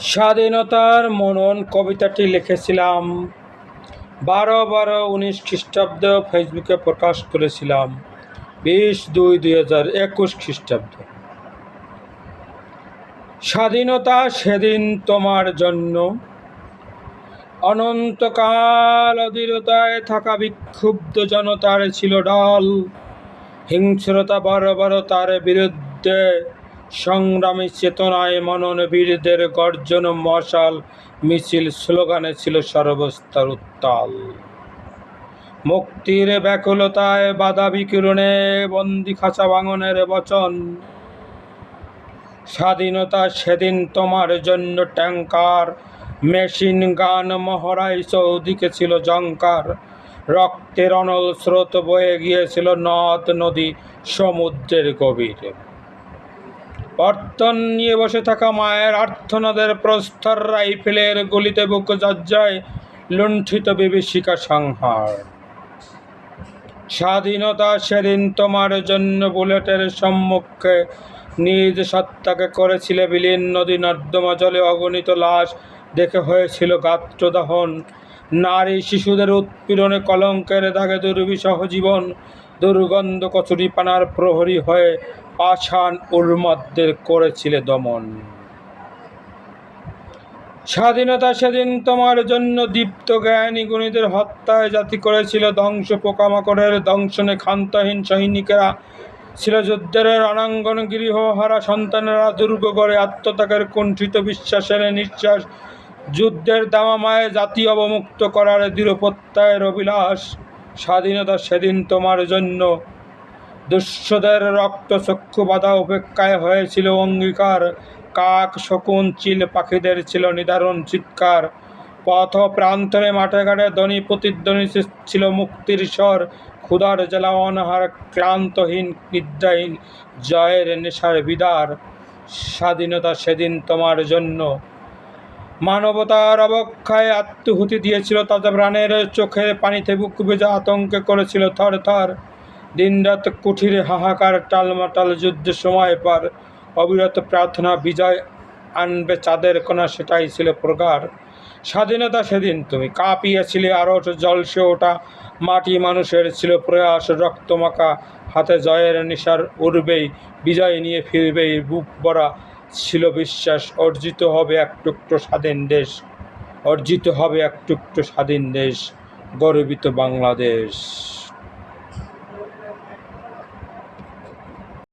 স্বাধীনতার মনন কবিতাটি লিখেছিলাম। বারো বারো উনিশ খ্রিস্টাব্দ ফেসবুকে প্রকাশ করেছিলাম। বিশ দুই দুই হাজার একুশ খ্রিস্টাব্দ। স্বাধীনতা সেদিন তোমার জন্য। অনন্তকাল অধীরতায় থাকা বিক্ষুব্ধ জনতার ছিল ডাল হিংস্রতা বর্বরতার বিরুদ্ধে সংগ্রামী চেতনায় মনন বীরদের গর্জন মশাল মিছিল স্লোগানে ছিল সর্বস্তর উত্তাল। মুক্তির ব্যাকুলতায় বাধা বিকিরণে বন্দি খাঁচা ভাঙনের বচন। স্বাধীনতা সেদিন তোমার জন্য ট্যাঙ্কার মেশিন গান মহড়াই চৌদিকে ছিল জঙ্কার রক্তের অনল স্রোত বয়ে গিয়েছিল নদ নদী সমুদ্রের গভীরে। পর্তন নিয়ে বসে থাকা মায়ের আর্থনাদের প্রস্তর রাইফেলের গলিতে বুক জর্জায় লুণ্ঠিত বিভীষিকা সংহার। স্বাধীনতা সেদিন তোমার জন্য বুলেটের সম্মুখে নিজ সত্তাকে করেছিলে বিলীন নদী নর্দমা জলে অগণিত লাশ, দেখে হয়েছিল গাত্রদাহন। নারী শিশুদের উৎপীড়নে কলঙ্কের দাগে দুর্বিষহ জীবন দুর্গন্ধ কচুরি পানার প্রহরী হয়ে পাষাণ উন্মাদদের করেছিলে দমন। স্বাধীনতা সেদিন তোমার জন্য দীপ্ত জ্ঞানী গুণীদের হত্যায় জাতি করেছিল ধ্বংস পোকামাকড়ের দংশনে ক্ষান্তহীন সৈনিকেরা। ছিল যুদ্ধের রণাঙ্গন গৃহহারা সন্তানেরা দুর্গ গড়ে আত্মত্যাগের কুণ্ঠিত বিশ্বাসের নিঃশ্বাস যুদ্ধের দামামায় জাতি অবমুক্ত করার দৃঢ়প্রত্যয়ের অভিলাষ, স্বাধীনতা সেদিন তোমার জন্য। দুঃস্বদের রক্তচক্ষু বাধা উপেক্ষায় হয়েছিল অঙ্গীকার, কাক, শকুন, চিল পাখিদের ছিল নিদারুণ চিৎকার। পথ প্রান্তরে মাঠে ঘাটে ধ্বনি প্রতিধ্বনি ছিল মুক্তির স্বর, ক্ষুধার জেলা অনাহার ক্লান্তহীন নিদ্রাহীন জয়ের নেশার বিদার। স্বাধীনতা সেদিন তোমার জন্য। মানবতার অবক্ষায় আত্মহুতি দিয়েছিল তাজা প্রাণের চোখে, পানিতে বুক ভেজা আতঙ্কে করেছিল থর থর। দিনরাত কুঠিরে হাহাকার, টালমাটাল যুদ্ধের সময় পর। অবিরত প্রার্থনা, বিজয় আনবে চাঁদের কোনা সেটাই ছিল প্রগাঢ়। স্বাধীনতা সেদিন তুমি কাঁপিয়েছিলে আরও জলসে ওঠা মাটি মানুষের ছিল প্রয়াস, রক্তমাখা হাতে জয়ের নিশার উড়বেই, বিজয় নিয়ে ফিরবেই, বুক ভরা ছিল বিশ্বাস অর্জিত হবে এক টুকরো স্বাধীন দেশ, অর্জিত হবে এক টুকরো স্বাধীন দেশ, গর্বিত বাংলাদেশ।